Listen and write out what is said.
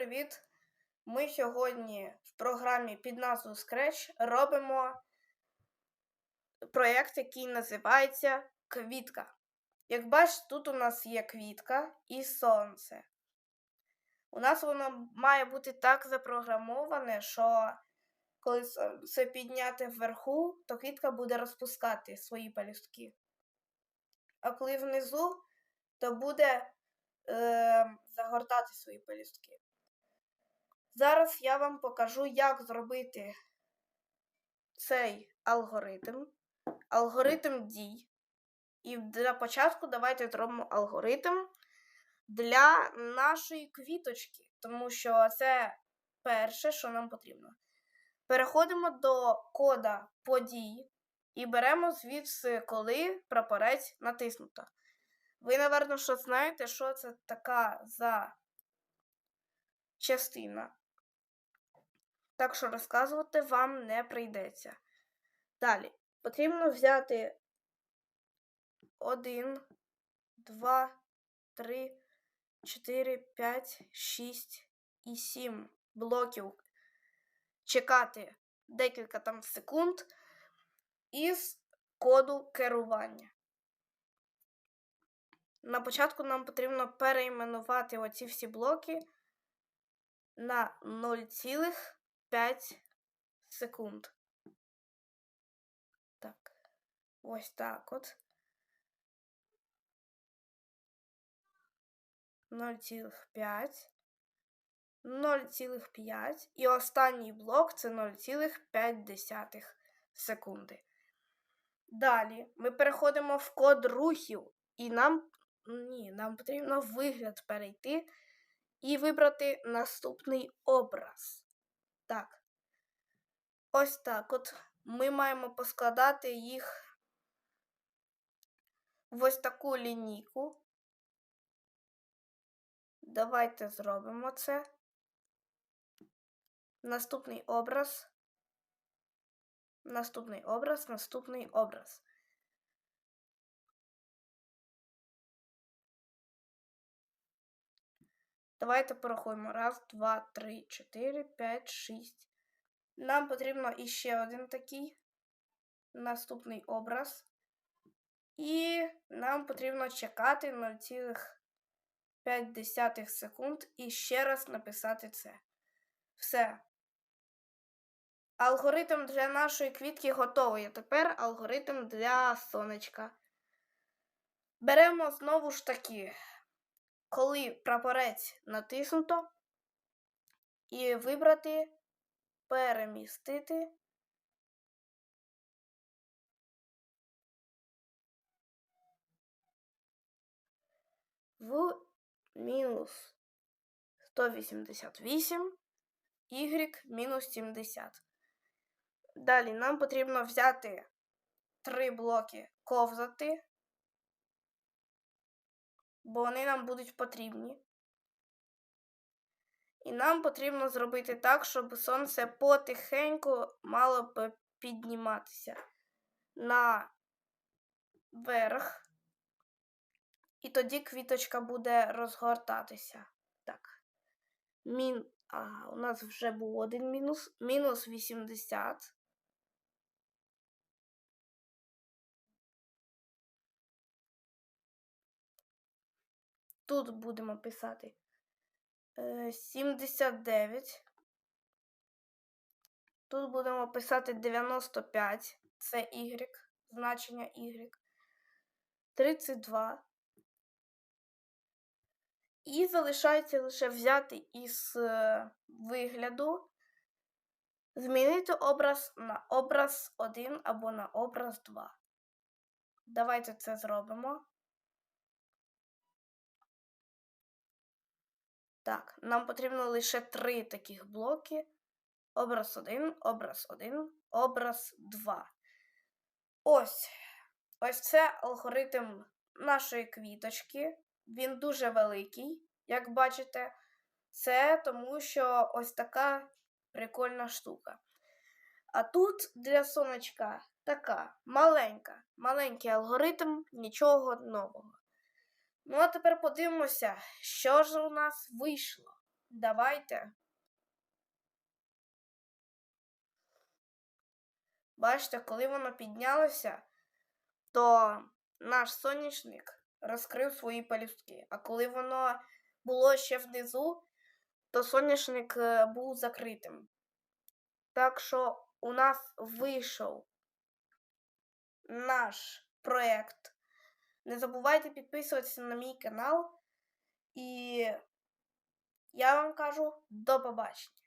привіт! Ми сьогодні в програмі під назвою Scratch робимо проєкт, який називається Квітка. Як бачите, тут у нас є квітка і сонце. У нас воно має бути так запрограмоване, що коли це підняти вверху, то квітка буде розпускати свої пелюстки. А коли внизу, то буде е, загортати свої пелюстки. Зараз я вам покажу, як зробити цей алгоритм, алгоритм дій. І для початку давайте зробимо алгоритм для нашої квіточки, тому що це перше, що нам потрібно. Переходимо до кода подій і беремо звідси, коли прапорець натиснуто. Ви, напевно, що знаєте, що це така за частина. Так що розказувати вам не прийдеться. Далі потрібно взяти 1, 2, 3, 4, 5, 6 і 7 блоків. Чекати декілька там секунд із коду керування. На початку нам потрібно перейменувати оці всі блоки на 0,5 секунд. Так, ось так от. 0,5. 0,5. І останній блок це 0,5 секунди. Далі ми переходимо в код рухів, і нам ні, нам потрібно вигляд перейти і вибрати наступний образ. Так. Ось так от ми маємо поскладати їх в ось таку лінійку. Давайте зробимо це. Наступний образ. Наступний образ, наступний образ. Давайте порахуємо. Раз, два, три, чотири, п'ять, шість. Нам потрібно іще один такий наступний образ. І нам потрібно чекати 0,5 секунд і ще раз написати це. Все. Алгоритм для нашої квітки готовий. Тепер алгоритм для сонечка. Беремо знову ж таки коли прапорець натиснуто, і вибрати перемістити. В мінус 188, Y мінус 70. Далі нам потрібно взяти три блоки ковзати бо вони нам будуть потрібні. І нам потрібно зробити так, щоб сонце потихеньку мало б підніматися на верх. І тоді квіточка буде розгортатися. Так. Мін... А, у нас вже був один мінус. Мінус 80. Тут будемо писати 79. Е, Тут будемо писати 95. Це Y, значення Y. 32. І залишається лише взяти із е, вигляду, змінити образ на образ 1 або на образ 2. Давайте це зробимо. Так, нам потрібно лише три таких блоки. Образ 1, образ 1, образ 2. Ось. Ось це алгоритм нашої квіточки. Він дуже великий, як бачите. Це тому що ось така прикольна штука. А тут для сонечка така маленька, маленький алгоритм, нічого нового. Ну, а тепер подивимося, що ж у нас вийшло. давайте. Бачите, коли воно піднялося, то наш соняшник розкрив свої пелюстки. А коли воно було ще внизу, то соняшник е, був закритим. Так що у нас вийшов наш проєкт. Не забувайте підписуватися на мій канал. І я вам кажу до побачення.